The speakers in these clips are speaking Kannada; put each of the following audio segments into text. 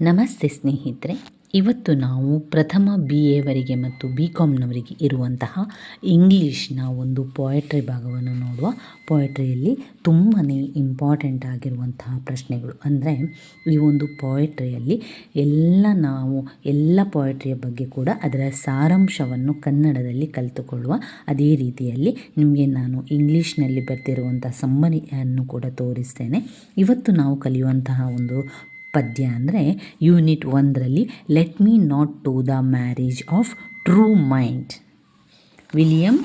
ನಮಸ್ತೆ ಸ್ನೇಹಿತರೆ, ಇವತ್ತು ನಾವು ಪ್ರಥಮ ಬಿ ಎವರಿಗೆ ಮತ್ತು ಬಿ ಕಾಮ್ನವರಿಗೆ ಇರುವಂತಹ ಇಂಗ್ಲೀಷ್ನ ಒಂದು ಪೊಯೆಟ್ರಿ ಭಾಗವನ್ನು ನೋಡುವ. ಪೊಯೆಟ್ರಿಯಲ್ಲಿ ತುಂಬಾ ಇಂಪಾರ್ಟೆಂಟ್ ಆಗಿರುವಂತಹ ಪ್ರಶ್ನೆಗಳು. ಅಂದರೆ ಈ ಒಂದು ಪೊಯೆಟ್ರಿಯಲ್ಲಿ ಎಲ್ಲ ನಾವು, ಎಲ್ಲ ಪೊಯೆಟ್ರಿಯ ಬಗ್ಗೆ ಕೂಡ ಅದರ ಸಾರಾಂಶವನ್ನು ಕನ್ನಡದಲ್ಲಿ ಕಲಿತುಕೊಳ್ಳುವ. ಅದೇ ರೀತಿಯಲ್ಲಿ ನಿಮಗೆ ನಾನು ಇಂಗ್ಲೀಷ್ನಲ್ಲಿ ಬರ್ತಿರುವಂಥ ಸಮ್ಮರಿಯನ್ನು ಕೂಡ ತೋರಿಸ್ತೇನೆ. ಇವತ್ತು ನಾವು ಕಲಿಯುವಂತಹ ಒಂದು ಪದ್ಯ ಅಂದರೆ ಯೂನಿಟ್ ಒಂದರಲ್ಲಿ let me not to the marriage of true mind William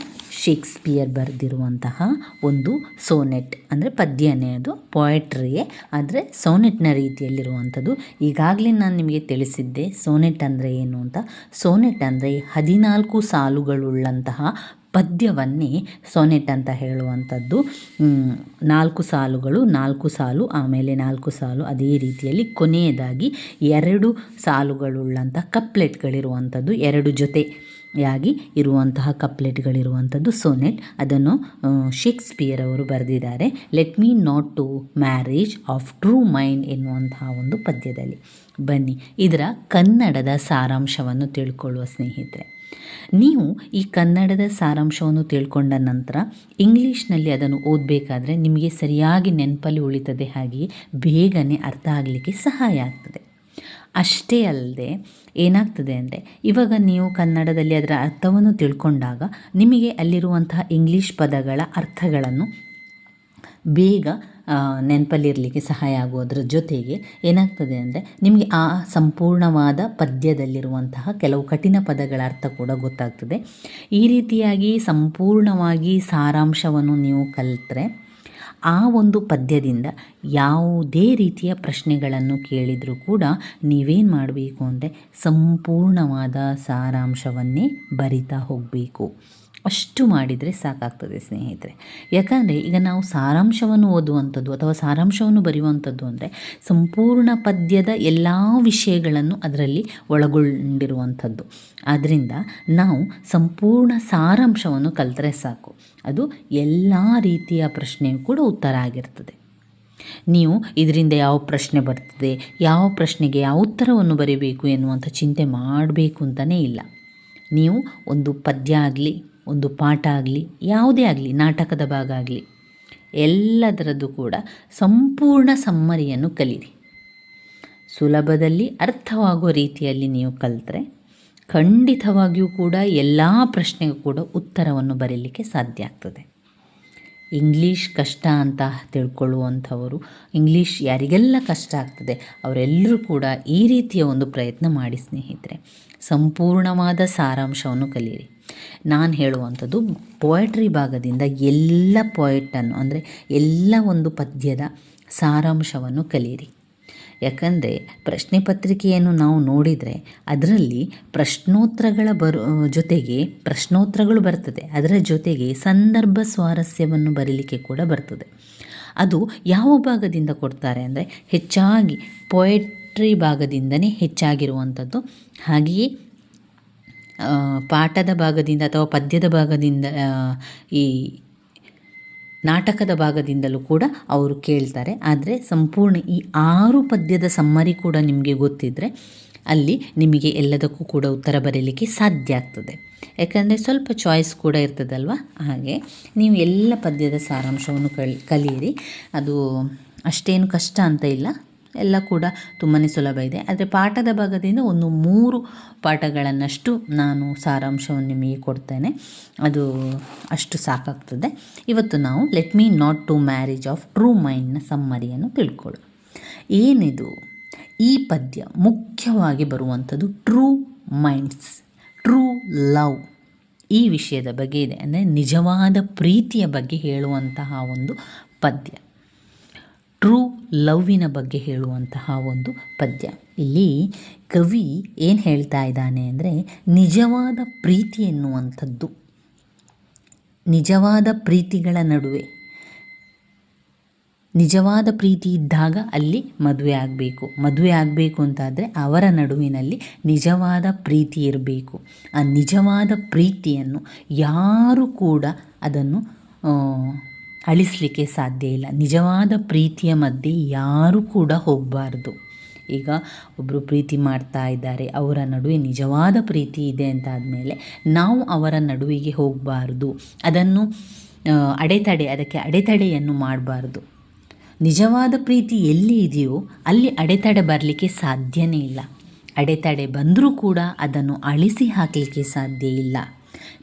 Shakespeare ಬರೆದಿರುವಂತಹ ಒಂದು ಸೋನೆಟ್ ಅಂದರೆ ಪದ್ಯನೇ ಅದು ಪೋಯೆಟ್ರಿಯೇ ಆದರೆ ಸೋನೆಟ್ನ ರೀತಿಯಲ್ಲಿರುವಂಥದ್ದು. ಈಗಾಗಲೇ ನಾನು ನಿಮಗೆ ತಿಳಿಸಿದ್ದೆ ಸೋನೆಟ್ ಅಂದರೆ ಏನು ಅಂತ. ಸೋನೆಟ್ ಅಂದರೆ ಹದಿನಾಲ್ಕು ಸಾಲುಗಳುಳ್ಳಂತಹ ಪದ್ಯವನ್ನೇ ಸೊನೆಟ್ ಅಂತ ಹೇಳುವಂಥದ್ದು. ನಾಲ್ಕು ಸಾಲುಗಳು, ನಾಲ್ಕು ಸಾಲು, ಆಮೇಲೆ ನಾಲ್ಕು ಸಾಲು, ಅದೇ ರೀತಿಯಲ್ಲಿ ಕೊನೆಯದಾಗಿ ಎರಡು ಸಾಲುಗಳುಳ್ಳಂಥ ಕಪ್ಲೆಟ್ಗಳಿರುವಂಥದ್ದು, ಎರಡು ಜೊತೆಯಾಗಿ ಇರುವಂತಹ ಕಪ್ಲೆಟ್ಗಳಿರುವಂಥದ್ದು ಸೋನೆಟ್. ಅದನ್ನು ಶೇಕ್ಸ್ಪಿಯರ್ ಅವರು ಬರೆದಿದ್ದಾರೆ. Let me not to marriage of true mind ಎನ್ನುವಂತಹ ಒಂದು ಪದ್ಯದಲ್ಲಿ. ಬನ್ನಿ, ಇದರ ಕನ್ನಡದ ಸಾರಾಂಶವನ್ನು ತಿಳ್ಕೊಳ್ಳುವ ಸ್ನೇಹಿತರೆ. ನೀವು ಈ ಕನ್ನಡದ ಸಾರಾಂಶವನ್ನು ತಿಳ್ಕೊಂಡ ನಂತರ ಇಂಗ್ಲೀಷ್ನಲ್ಲಿ ಅದನ್ನು ಓದಬೇಕಾದ್ರೆ ನಿಮಗೆ ಸರಿಯಾಗಿ ನೆನಪಲ್ಲಿ ಉಳಿತದೆ ಹಾಗೆಯೇ ಬೇಗನೆ ಅರ್ಥ ಆಗಲಿಕ್ಕೆ ಸಹಾಯ ಆಗ್ತದೆ. ಅಷ್ಟೇ ಅಲ್ಲದೆ ಏನಾಗ್ತದೆ ಅಂದರೆ ಇವಾಗ ನೀವು ಕನ್ನಡದಲ್ಲಿ ಅದರ ಅರ್ಥವನ್ನು ತಿಳ್ಕೊಂಡಾಗ ನಿಮಗೆ ಅಲ್ಲಿರುವಂತಹ ಇಂಗ್ಲೀಷ್ ಪದಗಳ ಅರ್ಥಗಳನ್ನು ಬೇಗ ನೆನಪಲ್ಲಿರಲಿಕ್ಕೆ ಸಹಾಯ ಆಗುವುದರ ಜೊತೆಗೆ ಏನಾಗ್ತದೆ ಅಂದರೆ ನಿಮಗೆ ಆ ಸಂಪೂರ್ಣವಾದ ಪದ್ಯದಲ್ಲಿರುವಂತಹ ಕೆಲವು ಕಠಿಣ ಪದಗಳ ಅರ್ಥ ಕೂಡ ಗೊತ್ತಾಗ್ತದೆ. ಈ ರೀತಿಯಾಗಿ ಸಂಪೂರ್ಣವಾಗಿ ಸಾರಾಂಶವನ್ನು ನೀವು ಕಲಿತ್ರೆ ಆ ಒಂದು ಪದ್ಯದಿಂದ ಯಾವುದೇ ರೀತಿಯ ಪ್ರಶ್ನೆಗಳನ್ನು ಕೇಳಿದರೂ ಕೂಡ ನೀವೇನು ಮಾಡಬೇಕು ಅಂದರೆ ಸಂಪೂರ್ಣವಾದ ಸಾರಾಂಶವನ್ನೇ ಬರಿತಾ ಹೋಗಬೇಕು. ಅಷ್ಟು ಮಾಡಿದರೆ ಸಾಕಾಗ್ತದೆ, ಸ್ನೇಹಿತರೆ. ಯಾಕಂದರೆ ಈಗ ನಾವು ಸಾರಾಂಶವನ್ನು ಓದುವಂಥದ್ದು ಅಥವಾ ಸಾರಾಂಶವನ್ನು ಬರೆಯುವಂಥದ್ದು ಅಂದರೆ ಸಂಪೂರ್ಣ ಪದ್ಯದ ಎಲ್ಲ ವಿಷಯಗಳನ್ನು ಅದರಲ್ಲಿ ಒಳಗೊಂಡಿರುವಂಥದ್ದು. ಆದ್ದರಿಂದ ನಾವು ಸಂಪೂರ್ಣ ಸಾರಾಂಶವನ್ನು ಕಲಿತರೆ ಸಾಕು. ಅದು ಎಲ್ಲ ರೀತಿಯ ಪ್ರಶ್ನೆಯೂ ಕೂಡ ಉತ್ತರ ಆಗಿರ್ತದೆ. ನೀವು ಇದರಿಂದ ಯಾವ ಪ್ರಶ್ನೆ ಬರ್ತದೆ, ಯಾವ ಪ್ರಶ್ನೆಗೆ ಯಾವ ಉತ್ತರವನ್ನು ಬರೀಬೇಕು ಎನ್ನುವಂಥ ಚಿಂತೆ ಮಾಡಬೇಕು ಅಂತಲೇ ಇಲ್ಲ. ನೀವು ಒಂದು ಪದ್ಯ ಆಗಲಿ ಒಂದು ಪಾಠ ಆಗಲಿ, ಯಾವುದೇ ಆಗಲಿ, ನಾಟಕದ ಭಾಗ ಆಗಲಿ, ಎಲ್ಲದರದ್ದು ಕೂಡ ಸಂಪೂರ್ಣ ಸಮ್ಮರಿಯನ್ನು ಕಲೀರಿ. ಸುಲಭದಲ್ಲಿ, ಅರ್ಥವಾಗುವ ರೀತಿಯಲ್ಲಿ ನೀವು ಕಲಿತರೆ ಖಂಡಿತವಾಗಿಯೂ ಕೂಡ ಎಲ್ಲ ಪ್ರಶ್ನೆಗೂ ಕೂಡ ಉತ್ತರವನ್ನು ಬರೀಲಿಕ್ಕೆ ಸಾಧ್ಯ ಆಗ್ತದೆ. ಇಂಗ್ಲೀಷ್ ಕಷ್ಟ ಅಂತ ತಿಳ್ಕೊಳ್ಳುವಂಥವರು, ಇಂಗ್ಲೀಷ್ ಯಾರಿಗೆಲ್ಲ ಕಷ್ಟ ಆಗ್ತದೆ, ಅವರೆಲ್ಲರೂ ಕೂಡ ಈ ರೀತಿಯ ಒಂದು ಪ್ರಯತ್ನ ಮಾಡಿ ಸ್ನೇಹಿತರೆ. ಸಂಪೂರ್ಣವಾದ ಸಾರಾಂಶವನ್ನು ಕಲಿಯಿರಿ. ನಾನು ಹೇಳುವಂಥದ್ದು ಪೊಯಟ್ರಿ ಭಾಗದಿಂದ ಎಲ್ಲ ಪೊಯೆಟನ್ನು ಅಂದರೆ ಎಲ್ಲ ಒಂದು ಪದ್ಯದ ಸಾರಾಂಶವನ್ನು ಕಲಿಯಿರಿ. ಯಾಕಂದರೆ ಪ್ರಶ್ನೆ ಪತ್ರಿಕೆಯನ್ನು ನಾವು ನೋಡಿದರೆ ಅದರಲ್ಲಿ ಪ್ರಶ್ನೋತ್ತರಗಳ ಬರು ಜೊತೆಗೆ ಪ್ರಶ್ನೋತ್ತರಗಳು ಬರ್ತದೆ. ಅದರ ಜೊತೆಗೆ ಸಂದರ್ಭ ಸ್ವಾರಸ್ಯವನ್ನು ಬರೀಲಿಕ್ಕೆ ಕೂಡ ಬರ್ತದೆ. ಅದು ಯಾವ ಭಾಗದಿಂದ ಕೊಡ್ತಾರೆ ಅಂದರೆ ಹೆಚ್ಚಾಗಿ ಪೊಯೆಟ್ರಿ ಭಾಗದಿಂದನೇ ಹೆಚ್ಚಾಗಿರುವಂಥದ್ದು. ಹಾಗೆಯೇ ಪಾಠದ ಭಾಗದಿಂದ ಅಥವಾ ಪದ್ಯದ ಭಾಗದಿಂದ ಈ ನಾಟಕದ ಭಾಗದಿಂದಲೂ ಕೂಡ ಅವರು ಕೇಳ್ತಾರೆ. ಆದರೆ ಸಂಪೂರ್ಣ ಈ ಆರು ಪದ್ಯದ ಸಮ್ಮರಿ ಕೂಡ ನಿಮಗೆ ಗೊತ್ತಿದ್ದರೆ ಅಲ್ಲಿ ನಿಮಗೆ ಎಲ್ಲದಕ್ಕೂ ಕೂಡ ಉತ್ತರ ಬರೀಲಿಕ್ಕೆ ಸಾಧ್ಯ ಆಗ್ತದೆ. ಯಾಕಂದರೆ ಸ್ವಲ್ಪ ಚಾಯ್ಸ್ ಕೂಡ ಇರ್ತದಲ್ವ? ಹಾಗೆ ನೀವು ಎಲ್ಲ ಪದ್ಯದ ಸಾರಾಂಶವನ್ನು ಕಲ್ ಕಲಿಯಿರಿ. ಅದು ಅಷ್ಟೇನು ಕಷ್ಟ ಅಂತ ಇಲ್ಲ. ಎಲ್ಲ ಕೂಡ ತುಂಬಾ ಸುಲಭ ಇದೆ. ಆದರೆ ಪಾಠದ ಭಾಗದಿಂದ ಒಂದು ಮೂರು ಪಾಠಗಳನ್ನಷ್ಟು ನಾನು ಸಾರಾಂಶವನ್ನು ನಿಮಗೆ ಕೊಡ್ತೇನೆ. ಅದು ಅಷ್ಟು ಸಾಕಾಗ್ತದೆ. ಇವತ್ತು ನಾವು let me not to marriage of true ಮೈಂಡ್ನ ಸಮ್ಮರಿಯನ್ನು ತಿಳ್ಕೊಳ್ಳು ಏನಿದು? ಈ ಪದ್ಯ ಮುಖ್ಯವಾಗಿ ಬರುವಂಥದ್ದು ಟ್ರೂ ಮೈಂಡ್ಸ್ ಟ್ರೂ ಲವ್ ಈ ವಿಷಯದ ಬಗ್ಗೆ ಇದೆ. ಅಂದರೆ ನಿಜವಾದ ಪ್ರೀತಿಯ ಬಗ್ಗೆ ಹೇಳುವಂತಹ ಒಂದು ಪದ್ಯ. ಟ್ರೂ ಲವ್ವಿನ ಬಗ್ಗೆ ಹೇಳುವಂತಹ ಒಂದು ಪದ್ಯ. ಇಲ್ಲಿ ಕವಿ ಏನು ಹೇಳ್ತಾ ಇದ್ದಾನೆ ಅಂದರೆ, ನಿಜವಾದ ಪ್ರೀತಿ ಎನ್ನುವಂಥದ್ದು. ನಿಜವಾದ ಪ್ರೀತಿಗಳ ನಡುವೆ. ನಿಜವಾದ ಪ್ರೀತಿ ಇದ್ದಾಗ ಅಲ್ಲಿ ಮದುವೆ ಆಗಬೇಕು. ಮದುವೆ ಆಗಬೇಕು ಅಂತಾದರೆ ಅವರ ನಡುವಿನಲ್ಲಿ ನಿಜವಾದ ಪ್ರೀತಿ ಇರಬೇಕು. ಆ ನಿಜವಾದ ಪ್ರೀತಿಯನ್ನು ಯಾರು ಕೂಡ ಅದನ್ನು ಅಳಿಸಲಿಕ್ಕೆ ಸಾಧ್ಯ ಇಲ್ಲ. ನಿಜವಾದ ಪ್ರೀತಿಯ ಮಧ್ಯೆ ಯಾರೂ ಕೂಡ ಹೋಗಬಾರ್ದು. ಈಗ ಒಬ್ಬರು ಪ್ರೀತಿ ಮಾಡ್ತಾ ಇದ್ದಾರೆ. ಅವರ ನಡುವೆ ನಿಜವಾದ ಪ್ರೀತಿ ಇದೆ ಅಂತ ಆದಮೇಲೆ ನಾವು ಅವರ ನಡುವಿಗೆ ಹೋಗಬಾರ್ದು. ಅದನ್ನು ಅಡೆತಡೆ, ಅದಕ್ಕೆ ಅಡೆತಡೆಯನ್ನು ಮಾಡಬಾರ್ದು. ನಿಜವಾದ ಪ್ರೀತಿ ಎಲ್ಲಿ ಇದೆಯೋ ಅಲ್ಲಿ ಅಡೆತಡೆ ಬರಲಿಕ್ಕೆ ಸಾಧ್ಯನೇ ಇಲ್ಲ. ಅಡೆತಡೆ ಬಂದರೂ ಕೂಡ ಅದನ್ನು ಅಳಿಸಿ ಹಾಕಲಿಕ್ಕೆ ಸಾಧ್ಯ ಇಲ್ಲ.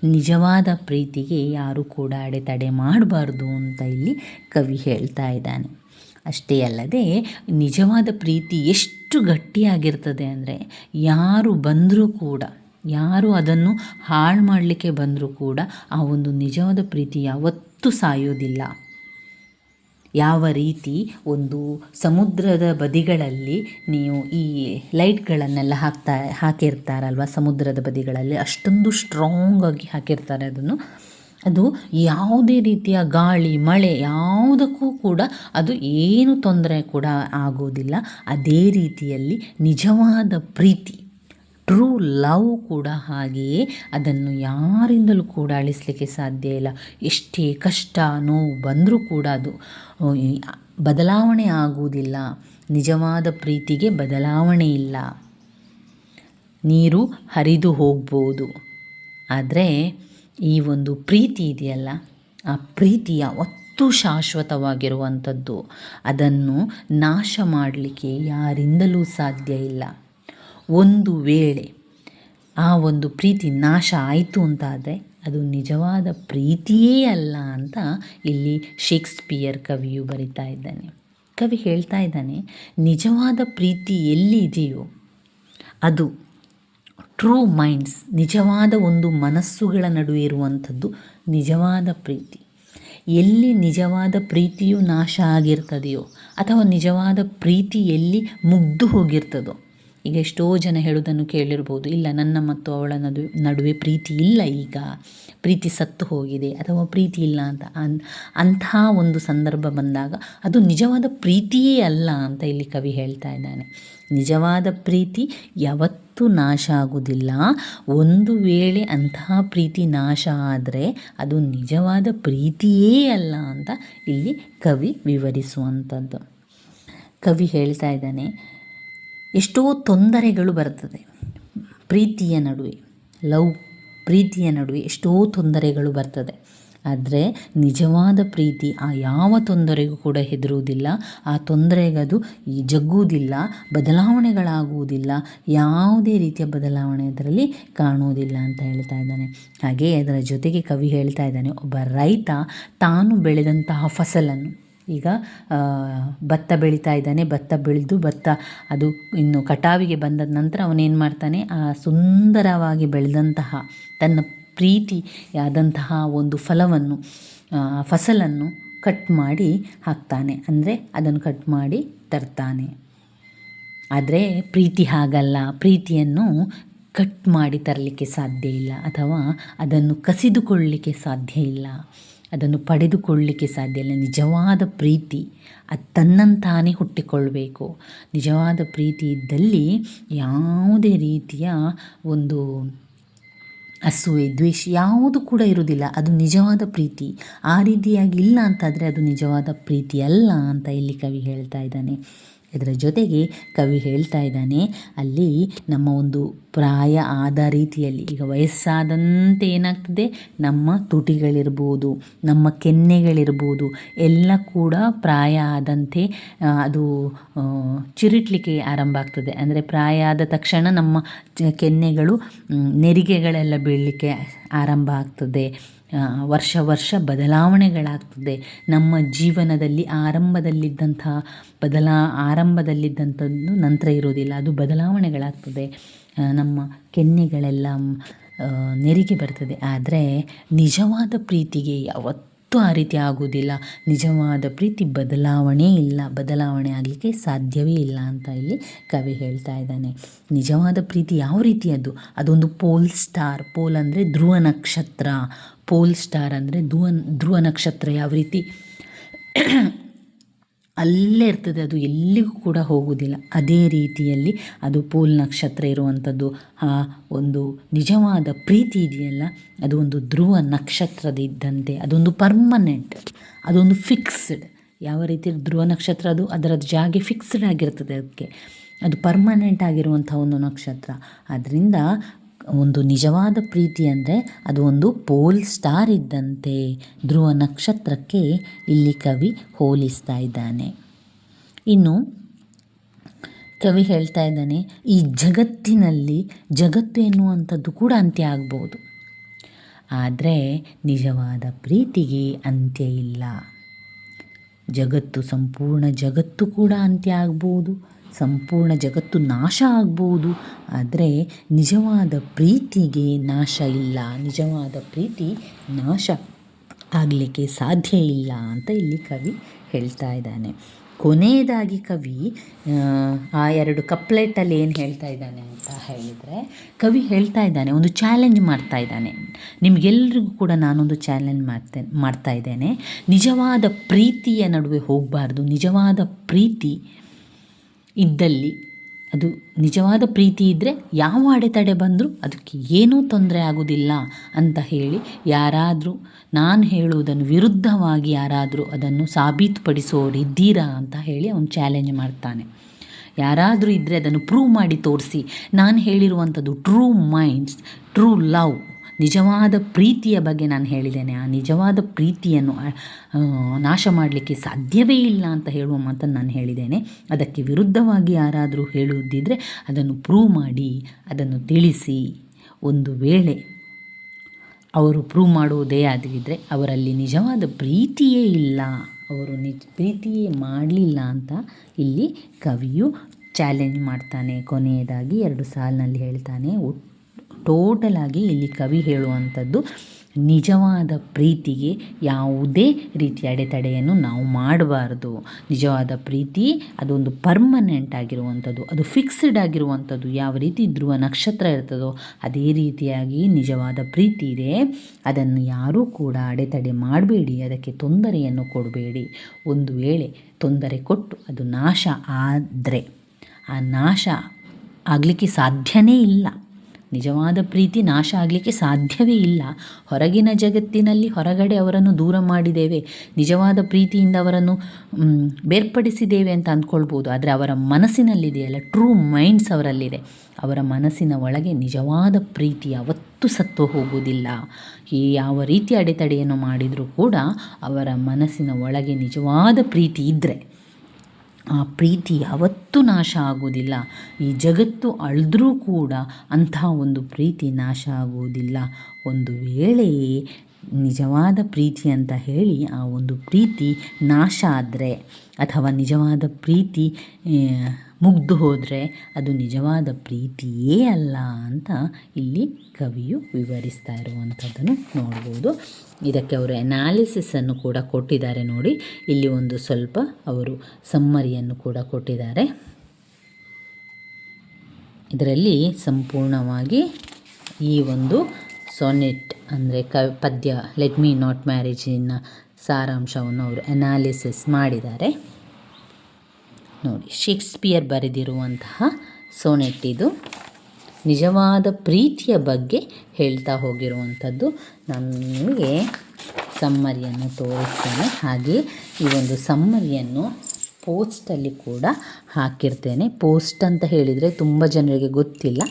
ನಿಜವಾದ ಪ್ರೀತಿಗೆ ಯಾರೂ ಕೂಡ ಅಡೆತಡೆ ಮಾಡಬಾರ್ದು ಅಂತ ಇಲ್ಲಿ ಕವಿ ಹೇಳ್ತಾ ಇದ್ದಾನೆ. ಅಷ್ಟೇ ಅಲ್ಲದೆ ನಿಜವಾದ ಪ್ರೀತಿ ಎಷ್ಟು ಗಟ್ಟಿಯಾಗಿರ್ತದೆ ಅಂದರೆ ಯಾರು ಬಂದರೂ ಕೂಡ, ಯಾರು ಅದನ್ನು ಹಾಳು ಮಾಡಲಿಕ್ಕೆ ಬಂದರೂ ಕೂಡ ಆ ಒಂದು ನಿಜವಾದ ಪ್ರೀತಿ ಯಾವತ್ತೂ ಸಾಯೋದಿಲ್ಲ. ಯಾವ ರೀತಿ ಒಂದು ಸಮುದ್ರದ ಬದಿಗಳಲ್ಲಿ ನೀವು ಈ ಲೈಟ್ಗಳನ್ನೆಲ್ಲ ಹಾಕ್ತಾ, ಹಾಕಿರ್ತಾರಲ್ವ ಸಮುದ್ರದ ಬದಿಗಳಲ್ಲಿ? ಅಷ್ಟೊಂದು ಸ್ಟ್ರಾಂಗಾಗಿ ಹಾಕಿರ್ತಾರೆ ಅದನ್ನು. ಅದು ಯಾವುದೇ ರೀತಿಯ ಗಾಳಿ, ಮಳೆ ಯಾವುದಕ್ಕೂ ಕೂಡ ಅದು ಏನು ತೊಂದರೆ ಕೂಡ ಆಗೋದಿಲ್ಲ. ಅದೇ ರೀತಿಯಲ್ಲಿ ನಿಜವಾದ ಪ್ರೀತಿ. ಟ್ರೂ ಲವ್ ಕೂಡ ಹಾಗೆಯೇ ಅದನ್ನು ಯಾರಿಂದಲೂ ಕೂಡ ಅಳಿಸಲಿಕ್ಕೆ ಸಾಧ್ಯ ಇಲ್ಲ. ಎಷ್ಟೇ ಕಷ್ಟ, ನೋವು ಬಂದರೂ ಕೂಡ ಅದು ಬದಲಾವಣೆ ಆಗುವುದಿಲ್ಲ. ನಿಜವಾದ ಪ್ರೀತಿಗೆ ಬದಲಾವಣೆ ಇಲ್ಲ. ನೀರು ಹರಿದು ಹೋಗ್ಬೋದು. ಆದರೆ ಈ ಒಂದು ಪ್ರೀತಿ ಇದೆಯಲ್ಲ, ಆ ಪ್ರೀತಿಯ ಯಾವತ್ತೂ ಶಾಶ್ವತವಾಗಿರುವಂಥದ್ದು, ಅದನ್ನು ನಾಶ ಮಾಡಲಿಕ್ಕೆ ಯಾರಿಂದಲೂ ಸಾಧ್ಯ ಇಲ್ಲ. ಒಂದು ವೇಳೆ ಆ ಒಂದು ಪ್ರೀತಿ ನಾಶ ಆಯಿತು ಅಂತಾದರೆ ಅದು ನಿಜವಾದ ಪ್ರೀತಿಯೇ ಅಲ್ಲ ಅಂತ ಇಲ್ಲಿ ಶೇಕ್ಸ್ಪಿಯರ್ ಕವಿಯು ಬರಿತಾ ಇದ್ದಾನೆ. ಕವಿ ಹೇಳ್ತಾ ಇದ್ದಾನೆ, ನಿಜವಾದ ಪ್ರೀತಿ ಎಲ್ಲಿ ಇದೆಯೋ ಅದು ಟ್ರೂ ಮೈಂಡ್ಸ್ ನಿಜವಾದ ಒಂದು ಮನಸ್ಸುಗಳ ನಡುವೆ ಇರುವಂಥದ್ದು ನಿಜವಾದ ಪ್ರೀತಿ. ಎಲ್ಲಿ ನಿಜವಾದ ಪ್ರೀತಿಯು ನಾಶ ಆಗಿರ್ತದೆಯೋ ಅಥವಾ ನಿಜವಾದ ಪ್ರೀತಿ ಎಲ್ಲಿ ಮುಗ್ದು ಹೋಗಿರ್ತದೋ ಈಗ ಎಷ್ಟೋ ಜನ ಹೇಳೋದನ್ನು ಕೇಳಿರ್ಬೋದು. ಇಲ್ಲ, ನನ್ನ ಮತ್ತು ಅವಳ ನಡು ನಡುವೆ ಪ್ರೀತಿ ಇಲ್ಲ ಈಗ. ಪ್ರೀತಿ ಸತ್ತು ಹೋಗಿದೆ ಅಥವಾ ಪ್ರೀತಿ ಇಲ್ಲ ಅಂತ ಅನ್ ಅಂಥ ಒಂದು ಸಂದರ್ಭ ಬಂದಾಗ ಅದು ನಿಜವಾದ ಪ್ರೀತಿಯೇ ಅಲ್ಲ ಅಂತ ಇಲ್ಲಿ ಕವಿ ಹೇಳ್ತಾ ಇದ್ದಾನೆ. ನಿಜವಾದ ಪ್ರೀತಿ ಯಾವತ್ತೂ ನಾಶ ಆಗುವುದಿಲ್ಲ ಒಂದು ವೇಳೆ ಅಂತಹ ಪ್ರೀತಿ ನಾಶ ಆದರೆ ಅದು ನಿಜವಾದ ಪ್ರೀತಿಯೇ ಅಲ್ಲ ಅಂತ ಇಲ್ಲಿ ಕವಿ ವಿವರಿಸುವಂಥದ್ದು. ಕವಿ ಹೇಳ್ತಾ ಇದ್ದಾನೆ ಎಷ್ಟೋ ತೊಂದರೆಗಳು ಬರ್ತದೆ. ಪ್ರೀತಿಯ ನಡುವೆ, ಲವ್, ಪ್ರೀತಿಯ ನಡುವೆ ಎಷ್ಟೋ ತೊಂದರೆಗಳು ಬರ್ತದೆ. ಆದರೆ ನಿಜವಾದ ಪ್ರೀತಿ ಆ ಯಾವ ತೊಂದರೆಗೂ ಕೂಡ ಹೆದರುವುದಿಲ್ಲ. ಆ ತೊಂದರೆಗದು ಈ ಜಗ್ಗುವುದಿಲ್ಲ, ಬದಲಾವಣೆಗಳಾಗುವುದಿಲ್ಲ. ಯಾವುದೇ ರೀತಿಯ ಬದಲಾವಣೆ ಅದರಲ್ಲಿ ಕಾಣುವುದಿಲ್ಲ ಅಂತ ಹೇಳ್ತಾ ಇದ್ದಾನೆ. ಹಾಗೆ ಅದರ ಜೊತೆಗೆ ಕವಿ ಹೇಳ್ತಾ ಇದ್ದಾನೆ, ಒಬ್ಬ ರೈತ ತಾನು ಬೆಳೆದಂತಹ ಫಸಲನ್ನು ಈಗ ಭತ್ತ ಬೆಳೀತಾ ಇದ್ದಾನೆ. ಭತ್ತ ಬೆಳೆದು ಭತ್ತ ಅದು ಇನ್ನು ಕಟಾವಿಗೆ ಬಂದ ನಂತರ ಅವನೇನು ಮಾಡ್ತಾನೆ? ಆ ಸುಂದರವಾಗಿ ಬೆಳೆದಂತಹ ತನ್ನ ಪ್ರೀತಿ ಆದಂತಹ ಒಂದು ಫಲವನ್ನು ಫಸಲನ್ನು ಕಟ್ ಮಾಡಿ ಹಾಕ್ತಾನೆ. ಅಂದರೆ ಅದನ್ನು ಕಟ್ ಮಾಡಿ ತರ್ತಾನೆ. ಆದರೆ ಪ್ರೀತಿ ಹಾಗಲ್ಲ. ಪ್ರೀತಿಯನ್ನು ಕಟ್ ಮಾಡಿ ತರಲಿಕ್ಕೆ ಸಾಧ್ಯ ಇಲ್ಲ. ಅಥವಾ ಅದನ್ನು ಕಸಿದುಕೊಳ್ಳಲಿಕ್ಕೆ ಸಾಧ್ಯ ಇಲ್ಲ. ಅದನ್ನು ಪಡೆದುಕೊಳ್ಳಲಿಕ್ಕೆ ಸಾಧ್ಯ ಇಲ್ಲ. ನಿಜವಾದ ಪ್ರೀತಿ ಅದು ತನ್ನಂತಾನೇ ಹುಟ್ಟಿಕೊಳ್ಬೇಕು. ನಿಜವಾದ ಪ್ರೀತಿ ಇದ್ದಲ್ಲಿ ಯಾವುದೇ ರೀತಿಯ ಒಂದು ಅಸೂಯೆ, ದ್ವೇಷ ಯಾವುದು ಕೂಡ ಇರುವುದಿಲ್ಲ. ಅದು ನಿಜವಾದ ಪ್ರೀತಿ. ಆ ರೀತಿಯಾಗಿ ಇಲ್ಲ ಅಂತಾದರೆ ಅದು ನಿಜವಾದ ಪ್ರೀತಿ ಅಲ್ಲ ಅಂತ ಇಲ್ಲಿ ಕವಿ ಹೇಳ್ತಾ ಇದ್ದಾನೆ. ಇದರ ಜೊತೆಗೆ ಕವಿ ಹೇಳ್ತಾ ಇದ್ದಾನೆ, ಅಲ್ಲಿ ನಮ್ಮ ಒಂದು ಪ್ರಾಯ ಆದ ರೀತಿಯಲ್ಲಿ, ಈಗ ವಯಸ್ಸಾದಂತೆ ಏನಾಗ್ತದೆ? ನಮ್ಮ ತುಟಿಗಳಿರ್ಬೋದು, ನಮ್ಮ ಕೆನ್ನೆಗಳಿರ್ಬೋದು, ಎಲ್ಲ ಕೂಡ ಪ್ರಾಯ ಆದಂತೆ ಅದು ಚಿರಿಟ್ಲಿಕ್ಕೆ ಆರಂಭ ಆಗ್ತದೆ. ಅಂದರೆ ಪ್ರಾಯ ಆದ ತಕ್ಷಣ ನಮ್ಮ ಕೆನ್ನೆಗಳು ನೆರಿಗೆಗಳೆಲ್ಲ ಬೀಳಲಿಕ್ಕೆ ಆರಂಭ ಆಗ್ತದೆ. ವರ್ಷ ವರ್ಷ ಬದಲಾವಣೆಗಳಾಗ್ತದೆ. ನಮ್ಮ ಜೀವನದಲ್ಲಿ ಆರಂಭದಲ್ಲಿದ್ದಂಥ ಬದಲಾ, ಆರಂಭದಲ್ಲಿದ್ದಂಥದ್ದು ನಂತರ ಇರೋದಿಲ್ಲ ಅದು ಬದಲಾವಣೆಗಳಾಗ್ತದೆ. ನಮ್ಮ ಕೆನ್ನೆಗಳೆಲ್ಲ ನೆರಿಗೆ ಬರ್ತದೆ. ಆದರೆ ನಿಜವಾದ ಪ್ರೀತಿಗೆ ಯಾವತ್ತೂ ಆ ರೀತಿ ಆಗೋದಿಲ್ಲ ನಿಜವಾದ ಪ್ರೀತಿ ಬದಲಾವಣೆ ಇಲ್ಲ. ಬದಲಾವಣೆ ಆಗಲಿಕ್ಕೆ ಸಾಧ್ಯವೇ ಇಲ್ಲ ಅಂತ ಇಲ್ಲಿ ಕವಿ ಹೇಳ್ತಾ ಇದ್ದಾನೆ. ನಿಜವಾದ ಪ್ರೀತಿ ಯಾವ ರೀತಿಯದ್ದು ಅದೊಂದು ಪೋಲ್ ಸ್ಟಾರ್. ಪೋಲ್ ಅಂದರೆ ಧ್ರುವ ನಕ್ಷತ್ರ. ಪೋಲ್ ಸ್ಟಾರ್ ಅಂದರೆ ಧ್ರುವ ಧ್ರುವ ನಕ್ಷತ್ರ ಯಾವ ರೀತಿ ಅಲ್ಲೇ ಇರ್ತದೆ, ಅದು ಎಲ್ಲಿಗೂ ಕೂಡ ಹೋಗುವುದಿಲ್ಲ. ಅದೇ ರೀತಿಯಲ್ಲಿ ಅದು ಪೋಲ್ ನಕ್ಷತ್ರ ಇರುವಂಥದ್ದು ಆ ಒಂದು ನಿಜವಾದ ಪ್ರೀತಿ ಇದೆಯಲ್ಲ, ಅದು ಒಂದು ಧ್ರುವ ನಕ್ಷತ್ರದ ಇದ್ದಂತೆ ಅದೊಂದು ಪರ್ಮನೆಂಟ್ ಅದೊಂದು ಫಿಕ್ಸ್ಡ್ ಯಾವ ರೀತಿ ಧ್ರುವ ನಕ್ಷತ್ರ ಅದು? ಅದರ ಜಾಗೆ ಫಿಕ್ಸ್ಡ್ ಆಗಿರ್ತದೆ ಅದಕ್ಕೆ. ಅದು ಪರ್ಮನೆಂಟ್ ಆಗಿರುವಂಥ ಒಂದು ನಕ್ಷತ್ರ. ಅದರಿಂದ ಒಂದು ನಿಜವಾದ ಪ್ರೀತಿ ಅಂದರೆ ಅದು ಒಂದು ಪೋಲ್ ಸ್ಟಾರ್ ಇದ್ದಂತೆ ಧ್ರುವ ನಕ್ಷತ್ರಕ್ಕೆ ಇಲ್ಲಿ ಕವಿ ಹೋಲಿಸ್ತಾ ಇದ್ದಾನೆ. ಇನ್ನು ಕವಿ ಹೇಳ್ತಾ ಇದ್ದಾನೆ, ಈ ಜಗತ್ತಿನಲ್ಲಿ ಜಗತ್ತು ಎನ್ನುವಂಥದ್ದು ಕೂಡ ಅಂತ್ಯ ಆಗ್ಬೋದು. ಆದರೆ ನಿಜವಾದ ಪ್ರೀತಿಗೆ ಅಂತ್ಯ ಇಲ್ಲ. ಜಗತ್ತು, ಸಂಪೂರ್ಣ ಜಗತ್ತು ಕೂಡ ಅಂತ್ಯ ಆಗ್ಬೋದು. ಸಂಪೂರ್ಣ ಜಗತ್ತು ನಾಶ ಆಗ್ಬೋದು. ಆದರೆ ನಿಜವಾದ ಪ್ರೀತಿಗೆ ನಾಶ ಇಲ್ಲ. ನಿಜವಾದ ಪ್ರೀತಿ ನಾಶ ಆಗಲಿಕ್ಕೆ ಸಾಧ್ಯ ಇಲ್ಲ ಅಂತ ಇಲ್ಲಿ ಕವಿ ಹೇಳ್ತಾ ಇದ್ದಾನೆ. ಕೊನೆಯದಾಗಿ ಕವಿ, ಆ ಎರಡು ಕಪ್ಲೆಟಲ್ಲಿ ಏನು ಹೇಳ್ತಾ ಇದ್ದಾನೆ ಅಂತ ಹೇಳಿದರೆ, ಕವಿ ಹೇಳ್ತಾ ಇದ್ದಾನೆ, ಒಂದು ಚಾಲೆಂಜ್ ಮಾಡ್ತಾ ಇದ್ದಾನೆ. ನಿಮಗೆಲ್ರಿಗೂ ಕೂಡ ನಾನೊಂದು ಚಾಲೆಂಜ್ ಮಾಡ್ತೇನೆ ಮಾಡ್ತಾ ಇದ್ದೇನೆ. ನಿಜವಾದ ಪ್ರೀತಿಯ ನಡುವೆ ಹೋಗಬಾರ್ದು. ನಿಜವಾದ ಪ್ರೀತಿ ಇದ್ದಲ್ಲಿ ಅದು ನಿಜವಾದ ಪ್ರೀತಿ ಇದ್ದರೆ ಯಾವ ಅಡೆತಡೆ ಬಂದರೂ ಅದಕ್ಕೆ ಏನೂ ತೊಂದರೆ ಆಗೋದಿಲ್ಲ ಅಂತ ಹೇಳಿ ಯಾರಾದರೂ ನಾನು ಹೇಳುವುದನ್ನು ವಿರುದ್ಧವಾಗಿ ಯಾರಾದರೂ ಅದನ್ನು ಸಾಬೀತುಪಡಿಸೋರು ಇದ್ದೀರಾ ಅಂತ ಹೇಳಿ ಅವನು ಚಾಲೆಂಜ್ ಮಾಡ್ತಾನೆ. ಯಾರಾದರೂ ಇದ್ದರೆ ಅದನ್ನು ಪ್ರೂವ್ ಮಾಡಿ ತೋರಿಸಿ. ನಾನು ಹೇಳಿರುವಂಥದ್ದು ಟ್ರೂ ಮೈಂಡ್ಸ್ ಟ್ರೂ ಲವ್ ನಿಜವಾದ ಪ್ರೀತಿಯ ಬಗ್ಗೆ ನಾನು ಹೇಳಿದ್ದೇನೆ. ಆ ನಿಜವಾದ ಪ್ರೀತಿಯನ್ನು ನಾಶ ಮಾಡಲಿಕ್ಕೆ ಸಾಧ್ಯವೇ ಇಲ್ಲ ಅಂತ ಹೇಳುವ ಮಾತನ್ನು ನಾನು ಹೇಳಿದ್ದೇನೆ. ಅದಕ್ಕೆ ವಿರುದ್ಧವಾಗಿ ಯಾರಾದರೂ ಹೇಳುವುದಿದ್ದರೆ ಅದನ್ನು ಪ್ರೂವ್ ಮಾಡಿ, ಅದನ್ನು ತಿಳಿಸಿ. ಒಂದು ವೇಳೆ ಅವರು ಪ್ರೂವ್ ಮಾಡುವುದೇ ಆಗಿದ್ದರೆ ಅವರಲ್ಲಿ ನಿಜವಾದ ಪ್ರೀತಿಯೇ ಇಲ್ಲ. ಅವರು ನಿಜ, ಪ್ರೀತಿಯೇ ಮಾಡಲಿಲ್ಲ ಅಂತ ಇಲ್ಲಿ ಕವಿಯು ಚಾಲೆಂಜ್ ಮಾಡ್ತಾನೆ. ಕೊನೆಯದಾಗಿ ಎರಡು ಸಾಲಿನಲ್ಲಿ ಹೇಳ್ತಾನೆ ಟೋಟಲಾಗಿ ಇಲ್ಲಿ ಕವಿ ಹೇಳುವಂಥದ್ದು ನಿಜವಾದ ಪ್ರೀತಿಗೆ ಯಾವುದೇ ರೀತಿಯ ಅಡೆತಡೆಯನ್ನು ನಾವು ಮಾಡಬಾರ್ದು. ನಿಜವಾದ ಪ್ರೀತಿ, ಅದೊಂದು ಪರ್ಮನೆಂಟ್ ಆಗಿರುವಂಥದ್ದು, ಅದು ಫಿಕ್ಸ್ಡ್ ಆಗಿರುವಂಥದ್ದು. ಯಾವ ರೀತಿ ಧ್ರುವ ನಕ್ಷತ್ರ ಇರ್ತದೋ ಅದೇ ರೀತಿಯಾಗಿ ನಿಜವಾದ ಪ್ರೀತಿ ಇದೆ. ಅದನ್ನು ಯಾರೂ ಕೂಡ ಅಡೆತಡೆ ಮಾಡಬೇಡಿ, ಅದಕ್ಕೆ ತೊಂದರೆಯನ್ನು ಕೊಡಬೇಡಿ. ಒಂದು ವೇಳೆ ತೊಂದರೆ ಕೊಟ್ಟು ಅದು ನಾಶ ಆದರೆ, ಆ ನಾಶ ಆಗಲಿಕ್ಕೆ ಸಾಧ್ಯನೇ ಇಲ್ಲ. ನಿಜವಾದ ಪ್ರೀತಿ ನಾಶ ಆಗಲಿಕ್ಕೆ ಸಾಧ್ಯವೇ ಇಲ್ಲ. ಹೊರಗಿನ ಜಗತ್ತಿನಲ್ಲಿ ಹೊರಗಡೆ ಅವರನ್ನು ದೂರ ಮಾಡಿದ್ದೇವೆ. ನಿಜವಾದ ಪ್ರೀತಿಯಿಂದ ಅವರನ್ನು ಬೇರ್ಪಡಿಸಿದ್ದೇವೆ ಅಂತ ಅಂದ್ಕೊಳ್ಬೋದು. ಆದರೆ ಅವರ ಮನಸ್ಸಿನಲ್ಲಿದೆಯಲ್ಲ ಟ್ರೂ ಮೈಂಡ್ಸ್ ಅವರಲ್ಲಿದೆ. ಅವರ ಮನಸ್ಸಿನ ಒಳಗೆ ನಿಜವಾದ ಪ್ರೀತಿ ಯಾವತ್ತೂ ಸತ್ತು ಹೋಗುವುದಿಲ್ಲ. ಈ ಯಾವ ರೀತಿ ಅಡೆತಡೆಯನ್ನು ಮಾಡಿದರೂ ಕೂಡ ಅವರ ಮನಸ್ಸಿನ ಒಳಗೆ ನಿಜವಾದ ಪ್ರೀತಿ ಇದ್ದರೆ ಆ ಪ್ರೀತಿ ಯಾವತ್ತೂ ನಾಶ ಆಗುವುದಿಲ್ಲ. ಈ ಜಗತ್ತು ಅಳಿದ್ರೂ ಕೂಡ ಅಂಥ ಒಂದು ಪ್ರೀತಿ ನಾಶ ಆಗುವುದಿಲ್ಲ. ಒಂದು ವೇಳೆ ನಿಜವಾದ ಪ್ರೀತಿ ಅಂತ ಹೇಳಿ ಆ ಒಂದು ಪ್ರೀತಿ ನಾಶ ಆದರೆ ಅಥವಾ ನಿಜವಾದ ಪ್ರೀತಿ ಮುಗ್ದು ಹೋದರೆ ಅದು ನಿಜವಾದ ಪ್ರೀತಿಯೇ ಅಲ್ಲ ಅಂತ ಇಲ್ಲಿ ಕವಿಯು ವಿವರಿಸ್ತಾ ಇರುವಂಥದ್ದನ್ನು ನೋಡ್ಬೋದು. ಇದಕ್ಕೆ ಅವರು ಅನಾಲಿಸಿಸನ್ನು ಕೂಡ ಕೊಟ್ಟಿದ್ದಾರೆ ನೋಡಿ. ಇಲ್ಲಿ ಒಂದು ಸ್ವಲ್ಪ ಅವರು ಸಮ್ಮರಿಯನ್ನು ಕೂಡ ಕೊಟ್ಟಿದ್ದಾರೆ. ಇದರಲ್ಲಿ ಸಂಪೂರ್ಣವಾಗಿ ಈ ಒಂದು ಸೊನೆಟ್ ಅಂದರೆ ಕ, ಪದ್ಯ ಲೆಟ್ ಮೀ ನಾಟ್ ಮ್ಯಾರೇಜಿನ ಸಾರಾಂಶವನ್ನು ಅವರು ಅನಾಲಿಸಿಸ್ ಮಾಡಿದ್ದಾರೆ. ನೋಡಿ, ಶೇಕ್ಸ್ಪಿಯರ್ ಬರೆದಿರುವಂತಹ ಸೋನೆಟ್ ಇದು ನಿಜವಾದ ಪ್ರೀತಿಯ ಬಗ್ಗೆ ಹೇಳ್ತಾ ಹೋಗಿರುವಂಥದ್ದು. ನಾನು ನಿಮಗೆ ಸಮ್ಮರಿಯನ್ನು ತೋರಿಸ್ತೇನೆ. ಹಾಗೆ ಈ ಒಂದು ಸಮ್ಮರಿಯನ್ನು ಪೋಸ್ಟಲ್ಲಿ ಕೂಡ ಹಾಕಿರ್ತೇನೆ. ಪೋಸ್ಟ್ ಅಂತ ಹೇಳಿದರೆ ತುಂಬ ಜನರಿಗೆ ಗೊತ್ತಿಲ್ಲ.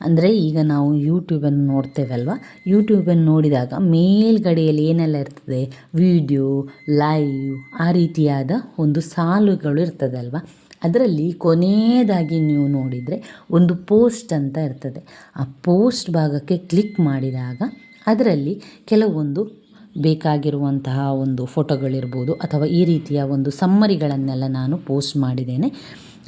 ಅಂದರೆ ಈಗ ನಾವು ಯೂಟ್ಯೂಬನ್ನು ನೋಡ್ತೇವಲ್ವ? ಯೂಟ್ಯೂಬನ್ನು ನೋಡಿದಾಗ ಮೇಲ್ಗಡೆಯಲ್ಲಿ ಏನೆಲ್ಲ ಇರ್ತದೆ? ವಿಡಿಯೋ ಲೈವ್ ಆ ರೀತಿಯಾದ ಒಂದು ಸಾಲುಗಳು ಇರ್ತದಲ್ವ? ಅದರಲ್ಲಿ ಕೊನೆಯದಾಗಿ ನೀವು ನೋಡಿದರೆ ಒಂದು ಪೋಸ್ಟ್ ಅಂತ ಇರ್ತದೆ. ಆ ಪೋಸ್ಟ್ ಭಾಗಕ್ಕೆ ಕ್ಲಿಕ್ ಮಾಡಿದಾಗ ಅದರಲ್ಲಿ ಕೆಲವೊಂದು ಬೇಕಾಗಿರುವಂತಹ ಒಂದು ಫೋಟೋಗಳಿರ್ಬೋದು ಅಥವಾ ಈ ರೀತಿಯ ಒಂದು ಸಮ್ಮರಿಗಳನ್ನೆಲ್ಲ ನಾನು ಪೋಸ್ಟ್ ಮಾಡಿದ್ದೇನೆ.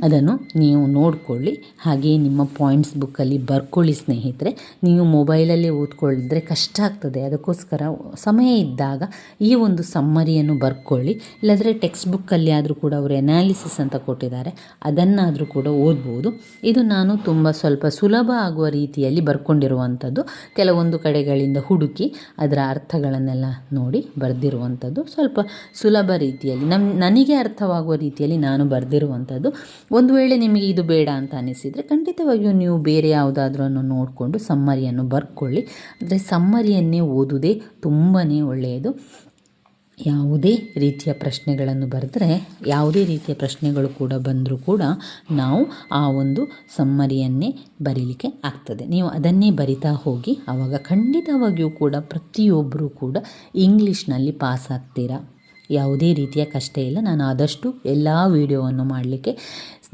ಅದನ್ನು ನೀವು ನೋಡಿಕೊಳ್ಳಿ. ಹಾಗೆಯೇ ನಿಮ್ಮ ಪಾಯಿಂಟ್ಸ್ ಬುಕ್ಕಲ್ಲಿ ಬರ್ಕೊಳ್ಳಿ ಸ್ನೇಹಿತರೆ. ನೀವು ಮೊಬೈಲಲ್ಲಿ ಓದ್ಕೊಳ್ಳಿದ್ರೆ ಕಷ್ಟ ಆಗ್ತದೆ. ಅದಕ್ಕೋಸ್ಕರ ಸಮಯ ಇದ್ದಾಗ ಈ ಒಂದು ಸಮ್ಮರಿಯನ್ನು ಬರ್ಕೊಳ್ಳಿ. ಇಲ್ಲದ್ರೆ ಟೆಕ್ಸ್ಟ್ ಬುಕ್ಕಲ್ಲಿ ಆದರೂ ಕೂಡ ಅವರು ಎನಾಲಿಸಿಸ್ ಅಂತ ಕೊಟ್ಟಿದ್ದಾರೆ. ಅದನ್ನಾದರೂ ಕೂಡ ಓದ್ಬೋದು. ಇದು ನಾನು ತುಂಬ ಸ್ವಲ್ಪ ಸುಲಭ ಆಗುವ ರೀತಿಯಲ್ಲಿ ಬರ್ಕೊಂಡಿರುವಂಥದ್ದು. ಕೆಲವೊಂದು ಕಡೆಗಳಿಂದ ಹುಡುಕಿ ಅದರ ಅರ್ಥಗಳನ್ನೆಲ್ಲ ನೋಡಿ ಬರೆದಿರುವಂಥದ್ದು. ಸ್ವಲ್ಪ ಸುಲಭ ರೀತಿಯಲ್ಲಿ ನಮ್ಮ ನನಗೆ ಅರ್ಥವಾಗುವ ರೀತಿಯಲ್ಲಿ ನಾನು ಬರೆದಿರುವಂಥದ್ದು. ಒಂದು ವೇಳೆ ನಿಮಗೆ ಇದು ಬೇಡ ಅಂತ ಅನಿಸಿದರೆ ಖಂಡಿತವಾಗಿಯೂ ನೀವು ಬೇರೆ ಯಾವುದಾದ್ರೂ ನೋಡಿಕೊಂಡು ಸಮ್ಮರಿಯನ್ನು ಬರ್ಕೊಳ್ಳಿ. ಅಂದರೆ ಸಮ್ಮರಿಯನ್ನೇ ಓದುವುದೇ ತುಂಬಾ ಒಳ್ಳೆಯದು. ಯಾವುದೇ ರೀತಿಯ ಪ್ರಶ್ನೆಗಳನ್ನು ಬರೆದ್ರೆ ಯಾವುದೇ ರೀತಿಯ ಪ್ರಶ್ನೆಗಳು ಕೂಡ ಬಂದರೂ ಕೂಡ ನಾವು ಆ ಒಂದು ಸಮ್ಮರಿಯನ್ನೇ ಬರೀಲಿಕ್ಕೆ ಆಗ್ತದೆ. ನೀವು ಅದನ್ನೇ ಬರಿತಾ ಹೋಗಿ ಆವಾಗ ಖಂಡಿತವಾಗಿಯೂ ಕೂಡ ಪ್ರತಿಯೊಬ್ಬರೂ ಕೂಡ ಇಂಗ್ಲೀಷ್ನಲ್ಲಿ ಪಾಸ್ ಆಗ್ತೀರಾ? ಯಾವುದೇ ರೀತಿಯ ಕಷ್ಟ ಇಲ್ಲ. ನಾನು ಆದಷ್ಟು ಎಲ್ಲ ವಿಡಿಯೋವನ್ನು ಮಾಡಲಿಕ್ಕೆ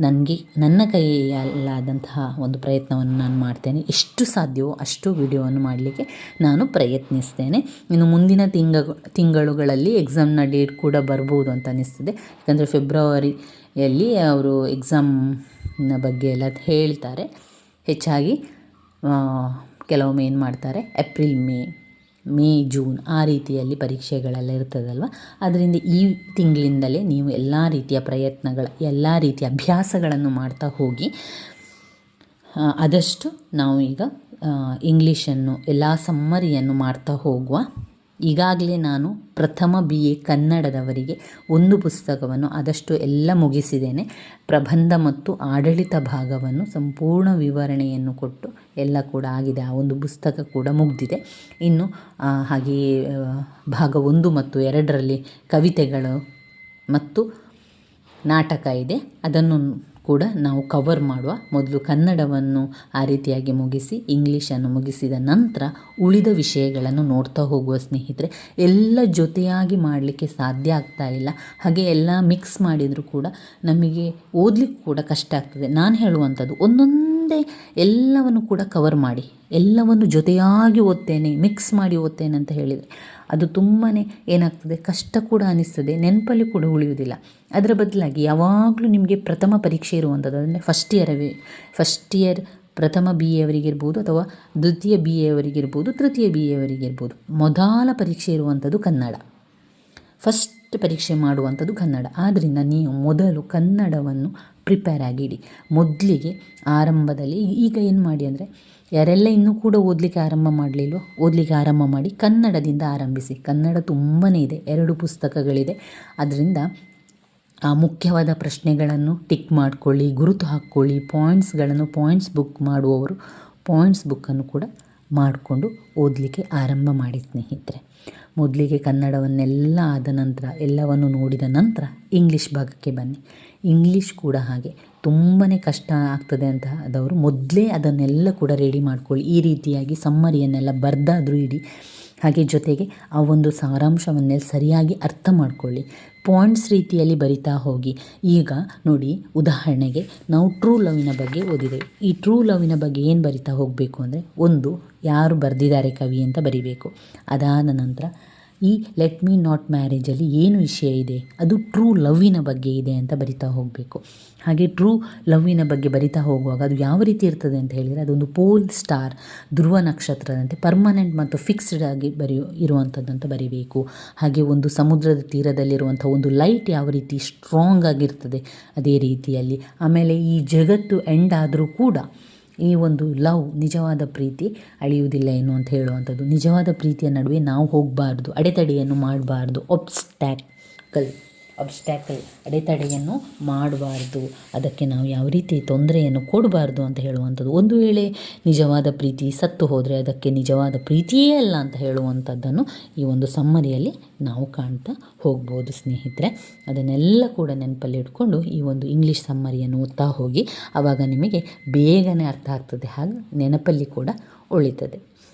ನನಗೆ, ನನ್ನ ಕೈಯಲ್ಲಾದಂತಹ ಒಂದು ಪ್ರಯತ್ನವನ್ನು ನಾನು ಮಾಡ್ತೇನೆ. ಎಷ್ಟು ಸಾಧ್ಯವೋ ಅಷ್ಟು ವಿಡಿಯೋವನ್ನು ಮಾಡಲಿಕ್ಕೆ ನಾನು ಪ್ರಯತ್ನಿಸ್ತೇನೆ. ಇನ್ನು ಮುಂದಿನ ತಿಂಗ, ತಿಂಗಳುಗಳಲ್ಲಿ ಎಕ್ಸಾಮ್ನ ಡೇಟ್ ಕೂಡ ಬರ್ಬೋದು ಅಂತ ಅನ್ನಿಸ್ತದೆ. ಯಾಕಂದರೆ ಫೆಬ್ರವರಿಯಲ್ಲಿ ಅವರು ಎಕ್ಸಾಮ್ನ ಬಗ್ಗೆ ಎಲ್ಲ ಹೇಳ್ತಾರೆ. ಹೆಚ್ಚಾಗಿ ಕೆಲವೊಮ್ಮೆ ಏನು ಮಾಡ್ತಾರೆ? ಏಪ್ರಿಲ್ ಮೇ ಮೇ, ಜೂನ್ ಆ ರೀತಿಯಲ್ಲಿ ಪರೀಕ್ಷೆಗಳೆಲ್ಲ ಇರ್ತದಲ್ವ? ಅದರಿಂದ ಈ ತಿಂಗಳಿಂದಲೇ ನೀವು ಎಲ್ಲ ರೀತಿಯ ಪ್ರಯತ್ನಗಳ, ಎಲ್ಲ ರೀತಿಯ ಅಭ್ಯಾಸಗಳನ್ನು ಮಾಡ್ತಾ ಹೋಗಿ ಆದಷ್ಟು ನಾವು ಈಗ ಇಂಗ್ಲೀಷನ್ನು ಎಲ್ಲ ಸಮ್ಮರಿಯನ್ನು ಮಾಡ್ತಾ ಹೋಗುವ ಈಗಾಗಲೇ ನಾನು ಪ್ರಥಮ ಬಿ ಎ ಕನ್ನಡದವರಿಗೆ ಒಂದು ಪುಸ್ತಕವನ್ನು ಆದಷ್ಟು ಎಲ್ಲ ಮುಗಿಸಿದ್ದೇನೆ. ಪ್ರಬಂಧ ಮತ್ತು ಆಡಳಿತ ಭಾಗವನ್ನು ಸಂಪೂರ್ಣ ವಿವರಣೆಯನ್ನು ಕೊಟ್ಟು ಎಲ್ಲ ಕೂಡ ಆಗಿದೆ. ಆ ಒಂದು ಪುಸ್ತಕ ಕೂಡ ಮುಗಿದಿದೆ. ಇನ್ನು ಹಾಗೆಯೇ ಭಾಗ ಒಂದು ಮತ್ತು ಎರಡರಲ್ಲಿ ಕವಿತೆಗಳು ಮತ್ತು ನಾಟಕ ಇದೆ. ಅದನ್ನು ಕೂಡ ನಾವು ಕವರ್ ಮಾಡುವ ಮೊದಲು ಕನ್ನಡವನ್ನು ಆ ರೀತಿಯಾಗಿ ಮುಗಿಸಿ, ಇಂಗ್ಲೀಷನ್ನು ಮುಗಿಸಿದ ನಂತರ ಉಳಿದ ವಿಷಯಗಳನ್ನು ನೋಡ್ತಾ ಹೋಗುವ ಸ್ನೇಹಿತರೆ, ಎಲ್ಲ ಜೊತೆಯಾಗಿ ಮಾಡಲಿಕ್ಕೆ ಸಾಧ್ಯ ಆಗ್ತಾ ಇಲ್ಲ. ಹಾಗೆ ಎಲ್ಲ ಮಿಕ್ಸ್ ಮಾಡಿದರೂ ಕೂಡ ನಮಗೆ ಓದಲಿಕ್ಕೆ ಕೂಡ ಕಷ್ಟ ಆಗ್ತದೆ. ನಾನು ಹೇಳುವಂಥದ್ದು, ಒಂದೊಂದೇ ಎಲ್ಲವನ್ನು ಕೂಡ ಕವರ್ ಮಾಡಿ, ಎಲ್ಲವನ್ನು ಜೊತೆಯಾಗಿ ಓದ್ತೇನೆ ಮಿಕ್ಸ್ ಮಾಡಿ ಓದ್ತೇನೆ ಅಂತ ಹೇಳಿದರೆ ಅದು ತುಂಬಾ ಏನಾಗ್ತದೆ? ಕಷ್ಟ ಕೂಡ ಅನಿಸ್ತದೆ. ನೆನಪಲ್ಲಿ ಕೂಡ ಉಳಿಯುವುದಿಲ್ಲ. ಅದರ ಬದಲಾಗಿ ಯಾವಾಗಲೂ ನಿಮಗೆ ಪ್ರಥಮ ಪರೀಕ್ಷೆ ಇರುವಂಥದ್ದು ಅಂದರೆ ಫಸ್ಟ್ ಇಯರವೇ ಫಸ್ಟ್ ಇಯರ್ ಪ್ರಥಮ ಬಿ ಎ ಅವರಿಗಿರ್ಬೋದು ಅಥವಾ ದ್ವಿತೀಯ ಬಿ ಎ ಅವರಿಗಿರ್ಬೋದು ತೃತೀಯ ಬಿ ಎ ಅವರಿಗಿರ್ಬೋದು ಮೊದಲ ಪರೀಕ್ಷೆ ಇರುವಂಥದ್ದು ಕನ್ನಡ. ಫಸ್ಟ್ ಪರೀಕ್ಷೆ ಮಾಡುವಂಥದ್ದು ಕನ್ನಡ. ಆದ್ದರಿಂದ ನೀವು ಮೊದಲು ಕನ್ನಡವನ್ನು ಪ್ರಿಪೇರ್ ಆಗಿಡಿ. ಮೊದಲಿಗೆ, ಆರಂಭದಲ್ಲಿ ಈಗ ಏನು ಮಾಡಿ ಅಂದರೆ ಯಾರೆಲ್ಲ ಇನ್ನೂ ಕೂಡ ಓದಲಿಕ್ಕೆ ಆರಂಭ ಮಾಡಲಿಲ್ಲೋ ಓದಲಿಕ್ಕೆ ಆರಂಭ ಮಾಡಿ ಕನ್ನಡದಿಂದ ಆರಂಭಿಸಿ. ಕನ್ನಡ ತುಂಬಾ ಇದೆ, ಎರಡು ಪುಸ್ತಕಗಳಿದೆ. ಅದರಿಂದ ಆ ಮುಖ್ಯವಾದ ಪ್ರಶ್ನೆಗಳನ್ನು ಟಿಕ್ ಮಾಡಿಕೊಳ್ಳಿ, ಗುರುತು ಹಾಕ್ಕೊಳ್ಳಿ ಪಾಯಿಂಟ್ಸ್ಗಳನ್ನು ಪಾಯಿಂಟ್ಸ್ ಬುಕ್ ಮಾಡುವವರು ಪಾಯಿಂಟ್ಸ್ ಬುಕ್ಕನ್ನು ಕೂಡ ಮಾಡಿಕೊಂಡು ಓದಲಿಕ್ಕೆ ಆರಂಭ ಮಾಡಿ ಸ್ನೇಹಿತರೆ. ಮೊದಲಿಗೆ ಕನ್ನಡವನ್ನೆಲ್ಲ ಆದ ನಂತರ, ಎಲ್ಲವನ್ನು ನೋಡಿದ ನಂತರ ಇಂಗ್ಲೀಷ್ ಭಾಗಕ್ಕೆ ಬನ್ನಿ. ಇಂಗ್ಲೀಷ್ ಕೂಡ ಹಾಗೆ. ತುಂಬಾ ಕಷ್ಟ ಆಗ್ತದೆ ಅಂತ ಅದವರು ಮೊದಲೇ ಅದನ್ನೆಲ್ಲ ಕೂಡ ರೆಡಿ ಮಾಡ್ಕೊಳ್ಳಿ. ಈ ರೀತಿಯಾಗಿ ಸಮ್ಮರಿಯನ್ನೆಲ್ಲ ಬರೆದಾದರೂ ಇಡಿ. ಹಾಗೆ ಜೊತೆಗೆ ಆ ಒಂದು ಸಾರಾಂಶವನ್ನೆಲ್ಲ ಸರಿಯಾಗಿ ಅರ್ಥ ಮಾಡಿಕೊಳ್ಳಿ. ಪಾಯಿಂಟ್ಸ್ ರೀತಿಯಲ್ಲಿ ಬರಿತಾ ಹೋಗಿ. ಈಗ ನೋಡಿ, ಉದಾಹರಣೆಗೆ ನಾವು ಟ್ರೂ ಲವ್ವಿನ ಬಗ್ಗೆ ಓದಿದ್ದೇವೆ. ಈ ಟ್ರೂ ಲವ್ವಿನ ಬಗ್ಗೆ ಏನು ಬರಿತಾ ಹೋಗಬೇಕು ಅಂದರೆ, ಒಂದು, ಯಾರು ಬರೆದಿದ್ದಾರೆ ಕವಿ ಅಂತ ಬರಿಬೇಕು. ಅದಾದ ನಂತರ ಈ ಲೆಟ್ ಮೀ ನಾಟ್ ಮ್ಯಾರೇಜಲ್ಲಿ ಏನು ವಿಷಯ ಇದೆ? ಅದು ಟ್ರೂ ಲವ್ವಿನ ಬಗ್ಗೆ ಇದೆ ಅಂತ ಬರಿತಾ ಹೋಗಬೇಕು. ಹಾಗೆ ಟ್ರೂ ಲವ್ವಿನ ಬಗ್ಗೆ ಬರಿತಾ ಹೋಗುವಾಗ ಅದು ಯಾವ ರೀತಿ ಇರ್ತದೆ ಅಂತ ಹೇಳಿದರೆ ಅದೊಂದು ಪೋಲ್ ಸ್ಟಾರ್ ಧ್ರುವ ನಕ್ಷತ್ರದಂತೆ ಪರ್ಮನೆಂಟ್ ಮತ್ತು ಫಿಕ್ಸ್ಡ್ ಆಗಿ ಬರೆಯೋ ಅಂತ ಬರಿಬೇಕು. ಹಾಗೆ ಒಂದು ಸಮುದ್ರದ ತೀರದಲ್ಲಿರುವಂಥ ಒಂದು ಲೈಟ್ ಯಾವ ರೀತಿ ಸ್ಟ್ರಾಂಗ್ ಆಗಿರ್ತದೆ ಅದೇ ರೀತಿಯಲ್ಲಿ. ಆಮೇಲೆ ಈ ಜಗತ್ತು ಎಂಡ್ ಆದರೂ ಕೂಡ ಈ ಒಂದು ಲವ್ ನಿಜವಾದ ಪ್ರೀತಿ ಅಳಿಯುವುದಿಲ್ಲ ಏನು ಅಂತ ಹೇಳುವಂಥದ್ದು. ನಿಜವಾದ ಪ್ರೀತಿಯ ನಡುವೆ ನಾವು ಹೋಗಬಾರ್ದು, ಅಡೆತಡೆಯನ್ನು ಮಾಡಬಾರ್ದು ಒಬ್ಸ್ಟ್ಯಾಕಲ್ ಅಬ್ಸ್ಟ್ಯಾಕಲ್ ಅಡೆತಡೆಯನ್ನು ಮಾಡಬಾರ್ದು. ಅದಕ್ಕೆ ನಾವು ಯಾವ ರೀತಿ ತೊಂದರೆಯನ್ನು ಕೊಡಬಾರ್ದು ಅಂತ ಹೇಳುವಂಥದ್ದು. ಒಂದು ವೇಳೆ ನಿಜವಾದ ಪ್ರೀತಿ ಸತ್ತು ಹೋದರೆ ಅದಕ್ಕೆ ನಿಜವಾದ ಪ್ರೀತಿಯೇ ಅಲ್ಲ ಅಂತ ಹೇಳುವಂಥದ್ದನ್ನು ಈ ಒಂದು ಸಮ್ಮರಿಯಲ್ಲಿ ನಾವು ಕಾಣ್ತಾ ಹೋಗ್ಬೋದು ಸ್ನೇಹಿತರೆ. ಅದನ್ನೆಲ್ಲ ಕೂಡ ನೆನಪಲ್ಲಿ ಇಟ್ಕೊಂಡು ಈ ಒಂದು ಇಂಗ್ಲೀಷ್ ಸಮ್ಮರಿಯನ್ನು ಓದ್ತಾ ಹೋಗಿ ಆವಾಗ ನಿಮಗೆ ಬೇಗನೆ ಅರ್ಥ ಆಗ್ತದೆ ಹಾಗೆ ನೆನಪಲ್ಲಿ ಕೂಡ ಉಳಿತದೆ.